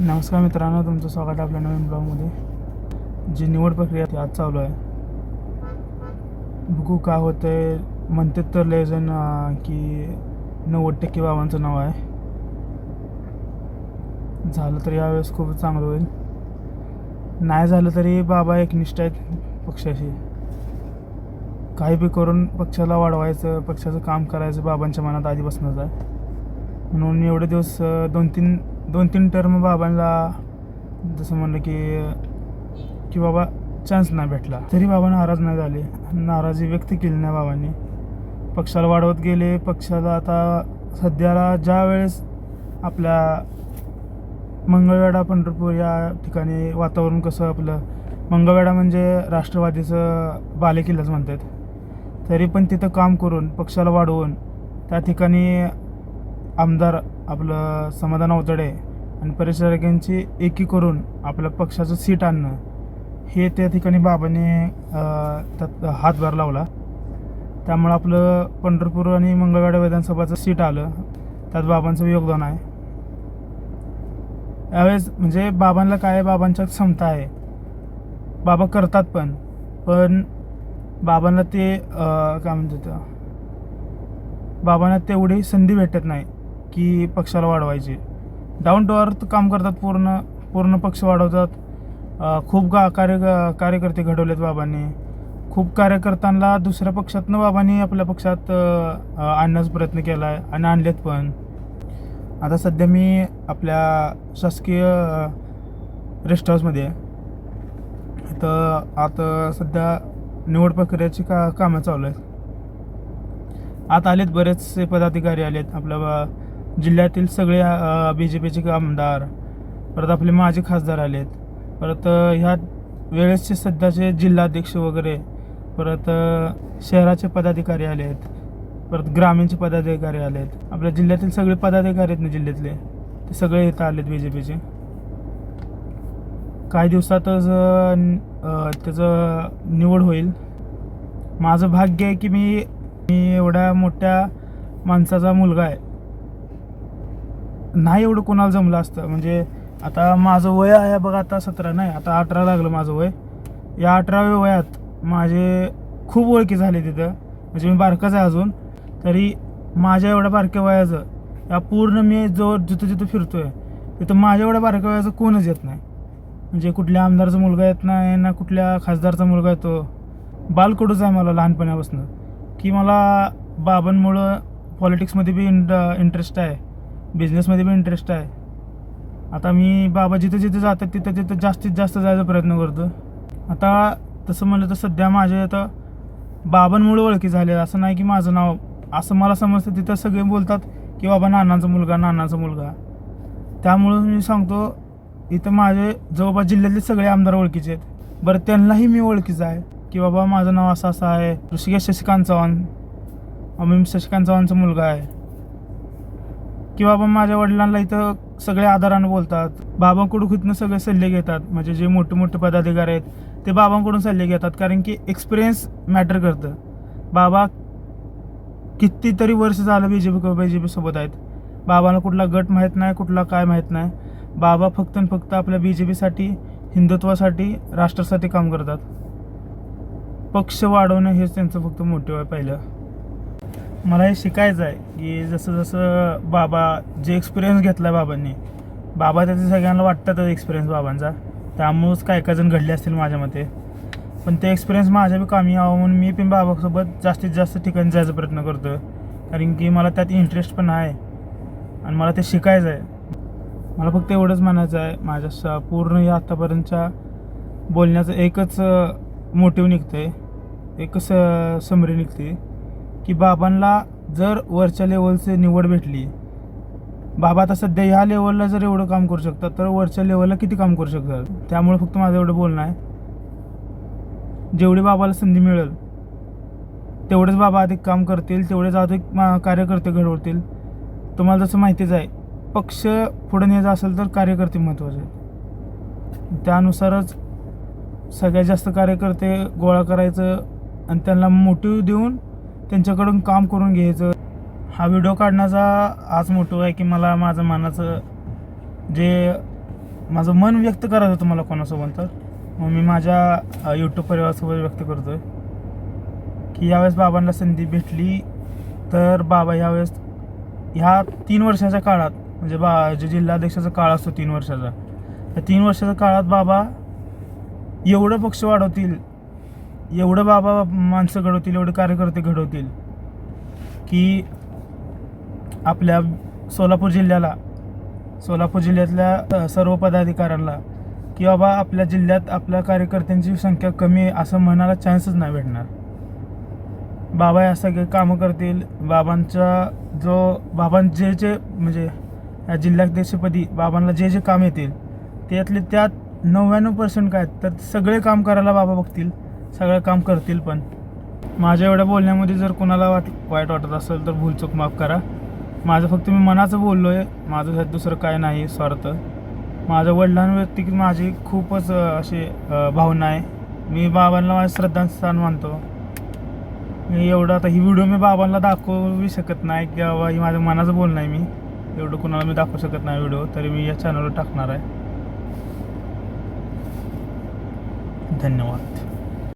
नमस्कार मित्रांनो तुमचं स्वागत आहे आपल्या नवीन ब्लॉगमध्ये. जी निवड प्रक्रिया ती आज चालू आहे. बघू काय आहे म्हणतात तर लयजण की नव्वद टक्के बाबांचं नाव आहे. झालं तर यावेळेस खूप चांगलं होईल. नाही झालं तरी बाबा एकनिष्ठ आहेत पक्षाशी. काही बी करून पक्षाला वाढवायचं पक्षाचं काम करायचं बाबांच्या मनात आधीपासूनच आहे. म्हणून एवढे दिवस दोन तीन दोन तीन टर्म बाबांना जसं म्हणलं की की बाबा चान्स नाही भेटला. तरी बाबा नाराज नाही झाले. नाराजी व्यक्त केली नाही बाबांनी. पक्षाला वाढवत गेले. पक्षाला आता सध्याला ज्या वेळेस आपल्या मंगळवेढा पंढरपूर या ठिकाणी वातावरण कसं आपलं मंगळवेढा म्हणजे राष्ट्रवादीचं बालेकिल्लाच म्हणतात. तरी पण तिथं काम करून पक्षाला वाढवून त्या ठिकाणी आमदार आपलं समाधान अवतडे आणि परिचारकांची एकी करून आपल्या पक्षाचं सीट आणणं हे त्या ठिकाणी बाबांनी त्यात हातभार लावला. त्यामुळं आपलं पंढरपूर आणि मंगळवेढा विधानसभाचं सीट आलं. त्यात बाबांचं योगदान आहे. यावेळेस म्हणजे बाबांना काय बाबांच्या क्षमता आहे. बाबा करतात पण. पण बाबांना ते काय म्हणतात बाबांना तेवढी संधी भेटत नाही. की पक्षाला वाढवायचे. डाऊन टू अर्थ काम करतात पूर्ण पूर्ण पक्ष वाढवतात. खूप गा कार्य कार्यकर्ते घडवलेत बाबांनी. खूप कार्यकर्त्यांना दुसऱ्या पक्षातनं बाबांनी आपल्या पक्षात आणण्याचा प्रयत्न केला आहे आणि आणलेत पण. आता सध्या मी आपल्या शासकीय रेस्ट हाऊसमध्ये आहे. तर आता सध्या निवड प्रक्रियेची का कामं चालू आहेत. आता आलेत बरेचसे पदाधिकारी आलेत. आपल्या जिल्ह्यातील सगळे बी जे पीचे आमदार परत आपले माजी खासदार आलेत. परत ह्या वेळेसचे सध्याचे जिल्हाध्यक्ष वगैरे परत शहराचे पदाधिकारी आलेत. परत ग्रामीणचे पदाधिकारी आलेत. आपल्या जिल्ह्यातील सगळे पदाधिकारी आहेत ना जिल्ह्यातले? ते सगळे इथं आलेत बी जे पीचे काही दिवसातच त्याचं निवड होईल. माझं भाग्य आहे की मी मी एवढ्या मोठ्या माणसाचा मुलगा आहे. नाही एवढं कोणाला जमलं असतं. म्हणजे आता माझं वय आहे बघा आता सतरा नाही आता अठरा लागलं माझं वय. या अठराव्या वयात माझे खूप ओळखी झाले तिथं. म्हणजे मी बारकाच आहे अजून. तरी माझ्या एवढ्या बारक्या वयाचं या पूर्ण मी जो जिथं जिथं फिरतोय तिथं माझ्या एवढ्या बारक्या वयाचं कोणच येत नाही. म्हणजे कुठल्या आमदारचा मुलगा येत नाही ना कुठल्या खासदारचा मुलगा येतो. बालकडूच आहे मला लहानपणापासून. की मला बाबांमुळं पॉलिटिक्समध्ये बी इंट इंटरेस्ट आहे. बिझनेसमध्ये पण इंटरेस्ट आहे. आता मी बाबा जिथं जिथं जातात तिथं तिथं जास्तीत जास्त जायचा प्रयत्न करतो. आता तसं म्हणलं तर सध्या माझे आता बाबांमुळे ओळखी झाले. असं नाही की माझं नाव असं मला समजतं तिथं सगळे बोलतात की बाबा नानाचा मुलगा नानाचा मुलगा. त्यामुळं मी सांगतो इथं माझे जवळपास जिल्ह्यातले सगळे आमदार ओळखीचे आहेत. बरं त्यांनाही मी ओळखीचं आहे की बाबा माझं नाव असं असं आहे. ऋषिकेश शशिकांत चव्हाण मी शशिकांत चव्हाणचा मुलगा आहे. की बाबा माझ्या वडिलांना इथं सगळे आदरानं बोलतात. बाबांकडून खुदनं सगळे सल्ले घेतात. म्हणजे जे मोठे मोठे पदाधिकारी आहेत ते बाबांकडून सल्ले घेतात. कारण की एक्सपिरियन्स मॅटर करतं. बाबा कितीतरी वर्ष झालं B J P B J पीसोबत आहेत. बाबाला कुठला गट माहीत नाही कुठला काय माहीत नाही. बाबा फक्त आणि फक्त आपल्या बी जे पीसाठी हिंदुत्वासाठी राष्ट्रासाठी काम करतात. पक्ष वाढवणं हेच त्यांचं फक्त मोटिव्ह आहे पहिलं. मला हे शिकायचं आहे की जसं जसं बाबा जे एक्सपिरियन्स घेतला आहे बाबांनी बाबा त्याचे सगळ्यांना वाटतातच एक्सपिरियन्स बाबांचा. त्यामुळंच काय काय जण घडले असतील माझ्या मते. पण ते एक्सपिरियन्स माझ्या बी कामी यावं म्हणून मी पण बाबासोबत जास्तीत जास्त ठिकाणी जायचा प्रयत्न करतो कारण की मला त्यात इंटरेस्ट पण आहे. आणि मला ते शिकायचं आहे मला फक्त एवढंच म्हणायचं आहे माझ्या स पूर्ण या आत्तापर्यंतच्या बोलण्याचं एकच मोटिव्ह निघतं आहे एकच समरी निघते. की बाबांना जर वरच्या लेवलचे निवड भेटली बाबा आता सध्या ह्या लेवलला जर एवढं काम करू शकतात तर वरच्या लेवलला किती काम करू शकतात? त्यामुळे फक्त माझं एवढं बोलणं आहे. जेवढी बाबाला संधी मिळेल तेवढेच बाबा अधिक काम करतील तेवढेच अधिक मा- कार्यकर्ते घडवतील. तुम्हाला जसं माहितीच आहे पक्ष पुढे न्यायचा असेल तर कार्यकर्ते महत्त्वाचे आहेत. त्यानुसारच सगळ्यात जास्त कार्यकर्ते गोळा करायचं आणि त्यांना मोटिव देऊन त्यांच्याकडून काम करून घ्यायचं. हा व्हिडिओ काढण्याचा आज मोठो आहे की मला माझं मनाचं जे माझं मन व्यक्त करायचं होतं मला कोणासोबत तर मग मी माझ्या यूट्यूब परिवारासोबत व्यक्त करतोय. की यावेळेस बाबांना संधी भेटली तर बाबा यावेळेस ह्या तीन वर्षाच्या काळात म्हणजे बा जे जिल्हाध्यक्षाचा काळ असतो तीन वर्षाचा त्या तीन वर्षाच्या काळात बाबा एवढं पक्ष वाढवतील एवढं बाबा माणसं घडवतील एवढे कार्यकर्ते घडवतील की आपल्या सोलापूर जिल्ह्याला सोलापूर जिल्ह्यातल्या सर्व पदाधिकाऱ्यांना की बाबा आपल्या जिल्ह्यात आपल्या कार्यकर्त्यांची संख्या कमी आहे असं म्हणायला चान्सच नाही भेटणार. बाबा या सगळे कामं करतील. बाबांचा जो बाबां जे जे म्हणजे या जिल्हाध्यक्षपदी बाबांना जे जे काम येतील त्यातले त्यात नव्याण्णव पर्सेंट काय तर सगळे काम करायला बाबा बघतील. सगळं काम करतील पण. माझ्या एवढ्या बोलण्यामध्ये जर कोणाला वाट वाईट वाटत असेल तर भूलचूक माफ करा. माझं फक्त मी मनाचं बोललो आहे माझं ह्यात दुसरं काय नाही स्वार्थ. माझ्या वडिलांवरती की माझी खूपच अशी भावना आहे. मी बाबांना माझं श्रद्धास्थान मानतो. मी एवढं आता ही व्हिडिओ मी बाबांना दाखवू शकत नाही की बाबा ही माझं मनाचं बोलणं आहे मी. एवढं कोणाला मी दाखवू शकत नाही व्हिडिओ तरी मी या चॅनलवर टाकणार आहे. धन्यवाद.